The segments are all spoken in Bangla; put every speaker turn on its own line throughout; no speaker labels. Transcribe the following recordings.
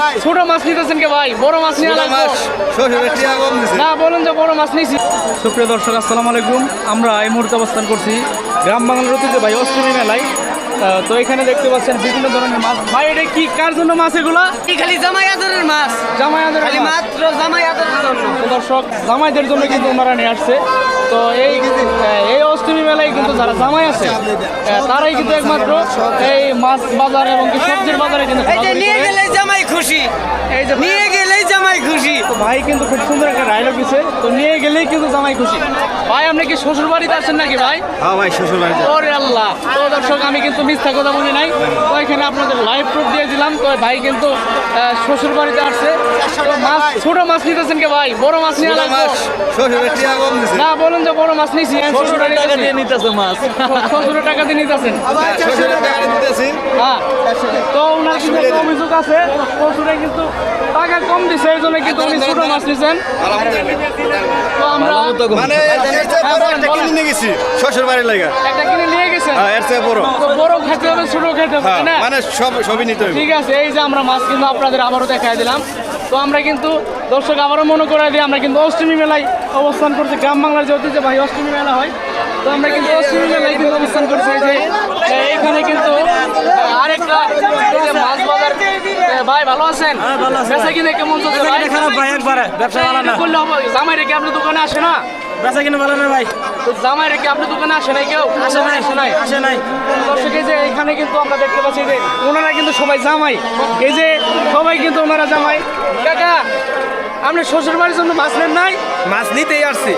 মাছ ছোট মাছ নিতেছেন কে ভাই? বড় মাছ নিয়ে না বলুন যে বড় মাছ নিয়েছি। সুপ্রিয় দর্শক আসসালামু আলাইকুম। আমরা এই মুহূর্তে অবস্থান করছি গ্রাম বাংলার অতীতে ভাই অষ্টমী মেলায়। তো এখানে দেখতে পাচ্ছেন বিভিন্ন ধরনের মাছ। ভাই এটা কি কার জন্য মাছ এগুলা?
খালি জামাই আদরের মাছ।
জামাইয়াদের
খালি মাত্র জামাই আদরের জন্য
দর্শক জামাইদের জন্য কিন্তু ওনারা নিয়ে আসছে। তো এই এই অষ্টমী মেলায় কিন্তু যারা জামাই আছে তারাই কিন্তু একমাত্র এই মাছ বাজার এবং কি সবজির বাজারে কিন্তু
খুশি।
এই যে
নিয়ে গেলেই জামাই খুশি।
তো ভাই কিন্তু খুব সুন্দর একটা ডায়লগ দিছে। তো নিয়ে গেলেই কিন্তু জামাই খুশি। ভাই আপনি কি শ্বশুর বাড়িতে আছেন নাকি ভাই?
হ্যাঁ ভাই শ্বশুর বাড়িতে
ওরে আল্লাহ। তো দর্শক আমি কিন্তু মিথ্যা কথা বলি নাই। তো এখানে আপনাদের লাইভ প্রুফ দিয়ে দিলাম। তো ভাই কিন্তু শ্বশুর বাড়িতে আসছে। মাছ ছোট মাছ নিতেছেন কে ভাই? বড় মাছ নিয়ে লাগবে।
দিছে।
না বলুন যে বড় মাছ নিছি। শ্বশুর টাকা দিয়ে
নিতেছে মাছ।
শ্বশুরের টাকা দিয়ে নিতেছেন।
শ্বশুরের টাকা দিতেছি
হ্যাঁ। তো কিন্তু একটা অভিযোগ আছে। শ্বশুরে কিন্তু টাকা কম দিছে এই জন্য কিন্তু উনি ছোট মাছ নিছেন তো আমরা
মানে
হ্যাঁ,
একটা কিনে নিয়ে গেছি শ্বশুর বাড়ির লাগা।
একটা কিনে নিয়ে গেছেন
হ্যাঁ এর চেয়ে বড়।
তো বড় খেতে হবে ছোট খেতে হবে
হ্যাঁ
না?
মানে সব সবই নিতে হবে
ঠিক আছে এই যে আমরা মাছ কিন্তু আপনাদের আবারও দেখাই দিলাম। তো আমরা কিন্তু দর্শক আবারও মনে করাই দিই আমরা কিন্তু অষ্টমী মেলায় অবস্থান করছি। গ্রাম বাংলার যে ঐতিহ্যবাহী অষ্টমী মেলা হয়। তো আমরা কিন্তু অষ্টমী মেলায় কিন্তু অবস্থান করছি এই যে এখানে কিন্তু আরেকটা এই যে মাছ বাজার এ, ভাই ভালো আছেন? বেচা কিনে কেমন চলছে ভাই?
খারাপ ভাই একবারে ব্যবসা ভালো না।
করলে হবে জামাই রেখে আপনি দোকানে আসে না?
বেচা কিনে ভালো না ভাই।
তো জামাই রেখে আপনি দোকানে আসে নাই কেউ?
আসে নাই
আসে নাই
আসে নাই।
দর্শক এই যে এখানে কিন্তু আমরা দেখতে পাচ্ছি যে ওনারা কিন্তু সবাই জামাই। এই যে সবাই কিন্তু ওনারা জামাই। কাকা আপনি শ্বশুর বাড়ির জন্য মাছ নেন নাই?
মাছ নিতেই আসছি।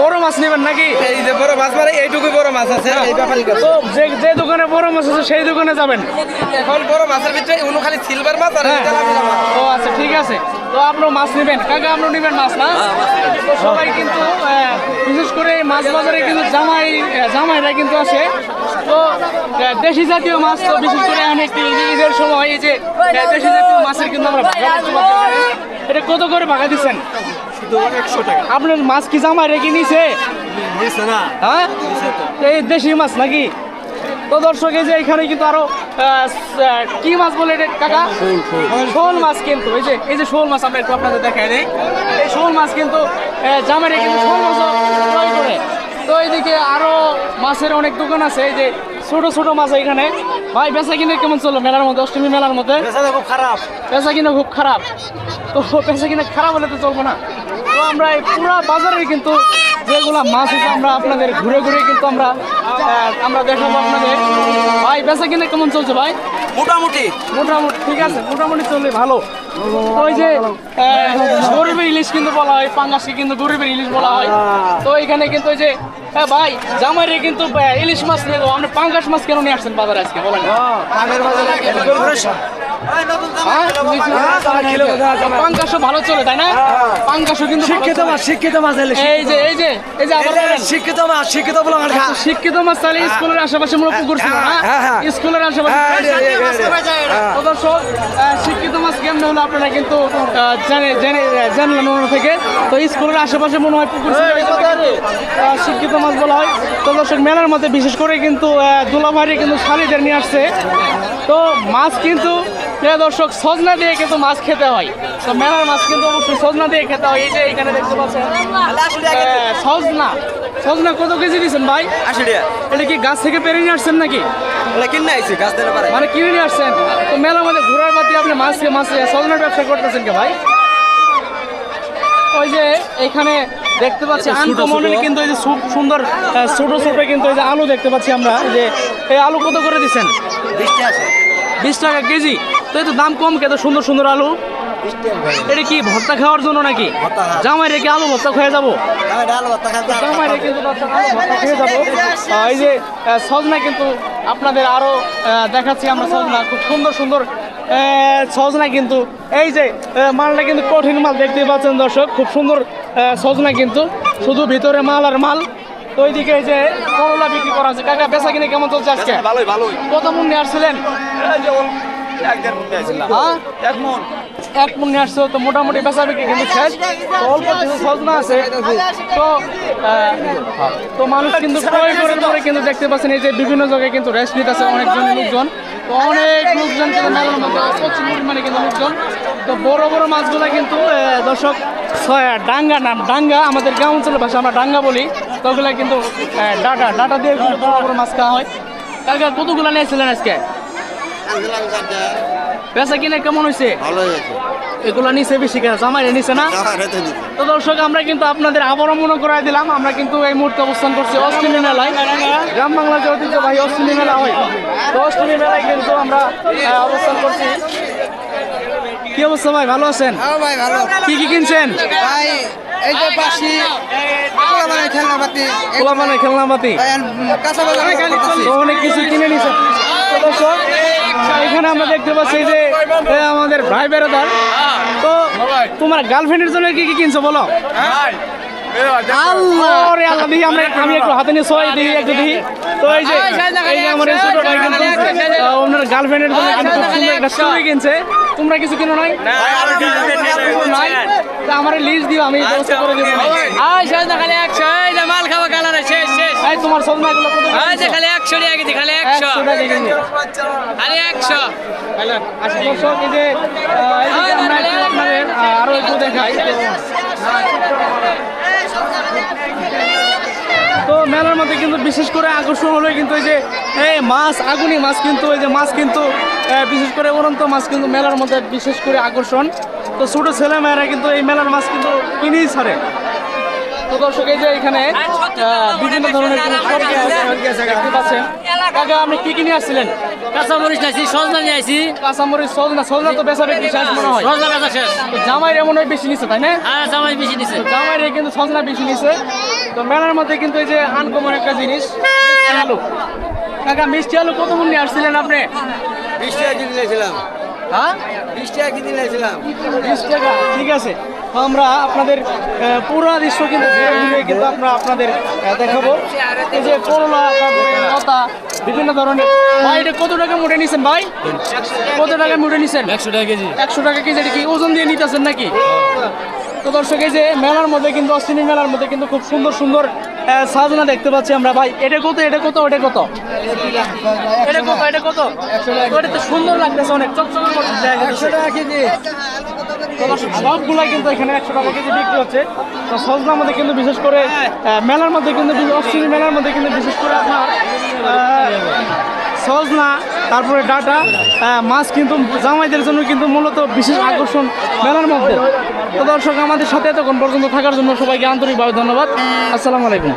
বড় মাছ নেবেন নাকি?
এই যে বড় মাছ মানে এইটুকু বড় মাছ আছে এই ব্যাপারই
তো যে যে দোকানে বড় মাছ আছে সেই দোকানে যাবেন।
এখন বড় মাছের ভিতরে উনো খালি সিলভার মাছ আর
হ্যাঁ। ও আচ্ছা ঠিক আছে। তো আপনার মাছ নেবেন। কাকা আপনার নেবেন মাছ না? তো সবাই কিন্তু বিশেষ করে মাছ বাজারে কিন্তু জামাই জামাইরা কিন্তু আসে। তো দেশি জাতীয় মাছ তো বিশেষ করে এখন একটি ঈদের সময় এই যে দেশি জাতীয় মাছের কিন্তু আমরা। এটা কত করে ভাগা দিচ্ছেন? আপনার মাছ কি জামাই রেখে নিছে হ্যাঁ? এই দেশি মাছ নাকি? তো দর্শক এই যে এখানে কিন্তু আরও কি মাছ বলে কাকা? শোল মাছ কিন্তু এই যে এই যে শোল মাছ আমরা একটু আপনাদের দেখাই দিই। এই শোল মাছ কিন্তু জামাইরে কিন্তু শোল মাছ ক্রয় করে। তো এইদিকে আরও মাছের অনেক দোকান আছে এই যে ছোট ছোট মাছ এখানে। ভাই বেচা কিনে কেমন চলল? মেলার মধ্যে অষ্টমী মেলার মধ্যে?
খুব খারাপ।
পেশা কিনে খুব খারাপ। তো পেশা কিনে খারাপ হলে তো চলবো না। তো আমরা এই পুরা বাজারে কিন্তু যেগুলো মাছ আছে আমরা আপনাদের ঘুরে ঘুরে কিন্তু আমরা আমরা দেখাবো আপনাদের। ভাই বেচা কিনে কেমন চলছে ভাই?
মোটামুটি।
মোটামুটি ঠিক আছে মোটামুটি চললে ভালো। ওই যে গরিবের ইলিশ কিন্তু বলা হয় পাঙ্গাসকে কিন্তু গরিবের ইলিশ বলা হয়। তো এখানে কিন্তু ওই যে হ্যাঁ ভাই জামাইরে কিন্তু ইলিশ মাছ নিয়ে দেবো আপনি পাঙ্গাস মাছ কেন নিয়ে আসছেন বাজারে আজকে বলেন। হ্যাঁ? ভালো চলে তাই না? পাঙ্গাসও কিন্তু
শিক্ষিত মাছ শিক্ষিত মাছ
এই যে এই যে এই যে
শিক্ষিত মাছ শিক্ষিত বলো
শিক্ষিত মাছ তাহলে স্কুলের আশেপাশে মূলত পুকুর ছিল না?
হ্যাঁ, হ্যাঁ। হ্যাঁ, এই যে, এই যে, এই যে।
তো দর্শক শিক্ষিত মাছ কেমন হলো আপনারা কিন্তু জানলেন ওনার থেকে। তো স্কুলের আশেপাশে মনে হয় পুকুর শিক্ষিত মাছ বলা হয়। তো দর্শক মেলার মধ্যে বিশেষ করে কিন্তু আহ, দুলাভাইরে কিন্তু শালিদের নিয়ে আসছে। তো মাছ কিন্তু প্রিয় দর্শক সজনা দিয়ে কিন্তু মাছ খেতে হয়। তো মেলার মাছ কিন্তু অবশ্যই সজনা দিয়ে খেতে হয়। এই যে এখানে দেখতে পাচ্ছেন। আহ, সজনা। সজনা কত কেজি দিচ্ছেন ভাই? এটা কি গাছ থেকে পেরে নিয়ে আসছেন নাকি?
ওটা কিনে আইছি গাছ দিতে পারে।
মানে কিনে নিয়ে আসছেন? তো মেলার মধ্যে ঘোরার বাতি আপনি মাছ মাছ সজনের ব্যবসা করতেছেন কে ভাই? ওই যে এখানে দেখতে পাচ্ছি আনকমনের কিন্তু এই যে সুন্দর ছোট ছোট কিন্তু এই যে আলু দেখতে পাচ্ছি আমরা। যে এই আলু কত করে দিচ্ছেন? বিশ টাকা কেজি। তো এই তো দাম কম কে? তো সুন্দর সুন্দর আলু। এটা কি ভর্তা খাওয়ার জন্য নাকি? জামাই রেখে আলু ভর্তা খেয়ে যাব? জামাই রেখে কিন্তু খেয়ে যাব। এই যে সজনা কিন্তু আপনাদের আরও আহ, দেখাচ্ছি আমরা সজনা। খুব সুন্দর সুন্দর সজনা কিন্তু। এই যে মালটা কিন্তু কঠিন মাল দেখতে পাচ্ছেন দর্শক। খুব সুন্দর সজনা কিন্তু। শুধু ভিতরে মাল আর মাল। তো ওইদিকে যে করলা বিক্রি করা আছে। কাকা বেচা কিনে কেমন চলছে আজকে?
ভালোই ভালোই।
কত মন নিয়ে আসছিলেন?
এক মন। এক মন
নিয়ে আসছো, তো মোটামুটি বেচা বিক্রি কিন্তু শেষ। অল্প কিছু সজনা আছে। তো তো মানুষ কিন্তু ক্রয় করার পরে কিন্তু দেখতে পাচ্ছেন এই যে বিভিন্ন জায়গায় কিন্তু রেস্ট নিতেছে অনেকজন লোকজন। তো অনেক লোকজন কিন্তু মেলার মধ্যে প্রচুর পরিমাণে কিন্তু লোকজন। তো বড় বড় মাছগুলো কিন্তু দর্শক ডাঙ্গা নাম, ডাঙ্গা, আমাদের গ্রাম অঞ্চলের ভাষা আমরা ডাঙ্গা বলি। তো ওগুলা কিন্তু ডাটা ডাটা দিয়ে বড় বড় মাছ খাওয়া হয়। কালকে কতগুলো নিয়েছিলেন আজকে? বেচা কিনে কেমন হয়েছে
ভালো হয়েছে।
এগুলো নিচে বেশি কেন? জামাই নিচে না? তো দর্শক আমরা কিন্তু আপনাদের আবারও মনে করাই দিলাম। আমরা কিন্তু এই মুহূর্তে অবস্থান করছি অষ্টমী মেলায়। গ্রাম বাংলা যে ঐতিহ্যবাহী অষ্টমী মেলা হয়। তো অষ্টমী মেলায় কিন্তু আমরা অবস্থান করছি। কি অবস্থা ভাই? ভালো আছেন?
হ্যাঁ ভাই ভালো।
কি কি কিনছেন?
ভাই এই যে বাসি মানে খেলনা পাতি
খোলা মানে খেলনা পাতি
কাঁচা বাজার
তো অনেক কিছু কিনে নিছেন। দর্শক এখানে আমরা দেখতে পাচ্ছি যে আমাদের ভাই বেড়াদার তো তোমার গার্লফ্রেন্ডের জন্য কি কি কিনছো বলো আমি একটু হাতে নিয়ে সবাই একটু তো এই যে আমার ছোট ভাই কিন্তু ওনার গার্লফ্রেন্ডের জন্য কিন্তু একটা চুড়ি কিনছে তোমরা কিছু কিনো নাই আমার লিস্ট দিও আমি ব্যবস্থা করে দেবো
মাল খাওয়া
এই তোমার সজনা গুলো কত করে
এই যে
কিনছো?
খালি একশো টাকা কেজি খালি একশো।
একশো টাকা কেজি
খালি একশো।
আচ্ছা দর্শক এই যে এই যে আমরা একটু আপনাদের আরও একটু দেখাই। তো মেলার মধ্যে কিন্তু বিশেষ করে আকর্ষণ হলো কিন্তু এই যে এই মাছ আগুনি মাছ কিন্তু এই যে মাছ কিন্তু বিশেষ করে উড়ন্ত মাছ কিন্তু মেলার মধ্যে বিশেষ করে আকর্ষণ। তো ছোট ছেলে মেয়েরা কিন্তু এই মেলার মাছ কিন্তু কিনেই ছাড়ে। তো দর্শক এই যে এখানে আহ, বিভিন্ন ধরনের দেখতে পাচ্ছেন। কাকা আপনি কি কিনে আসছিলেন?
কাঁচা মরিচ নাইছি সজনা নিয়ে আইছি।
কাঁচামরিচ সজনা সজনা তো বেচা বিক্রি শেষ মনে হয়।
সজনা বেচা শেষ।
জামাই এমন হয় বেশি নিছে তাই না?
আর জামাই বেশি
তো জামাই কিন্তু সজনা বেশি নিছে। তো মেলার মধ্যে কিন্তু এই যে আনকমন একটা জিনিস মিষ্টি আলু। কাকা মিষ্টি আলু কত মূল্যে আসছিলেন আপনি?
টাকা কিনে নিয়েছিলাম
হ্যাঁ?
বিশ টাকা কিনে নিয়েছিলাম
বিশ টাকা ঠিক আছে। আমরা আপনাদের পুরো দৃশ্য কিন্তু কিন্তু আমরা আপনাদের দেখাবো। এই যে করলা তারপরে লতা বিভিন্ন ধরনের। ভাই এটা কত টাকা মুঠে নিছেন ভাই? কত টাকা মুঠে নিছেন?
একশো টাকা কেজি।
একশো টাকা কেজি এটা কি ওজন দিয়ে নিতেছেন নাকি? তো দর্শক এই যে মেলার মধ্যে কিন্তু অশ্বিনী মেলার মধ্যে কিন্তু খুব সুন্দর সুন্দর আহ, সাজনা দেখতে পাচ্ছি আমরা। ভাই এটা কত এটা কত ওটা কত? এটা কত এটা কত? ওটা তো সুন্দর লাগতেছে অনেক চকচকে করতেছে। একশো টাকা কেজি। সবগুলাই কিন্তু এখানে একশো টাকা কেজি বিক্রি হচ্ছে। তো সজনার মধ্যে কিন্তু বিশেষ করে মেলার মধ্যে কিন্তু অশ্বিনী মেলার মধ্যে কিন্তু বিশেষ করে আপনার সজনা, তারপরে ডাটা মাছ কিন্তু জামাইদের জন্য কিন্তু মূলত বিশেষ আকর্ষণ মেলার মধ্যে। তো দর্শক, আমাদের সাথে এতক্ষণ পর্যন্ত থাকার জন্য সবাইকে আন্তরিকভাবে ধন্যবাদ। আসসালামু আলাইকুম।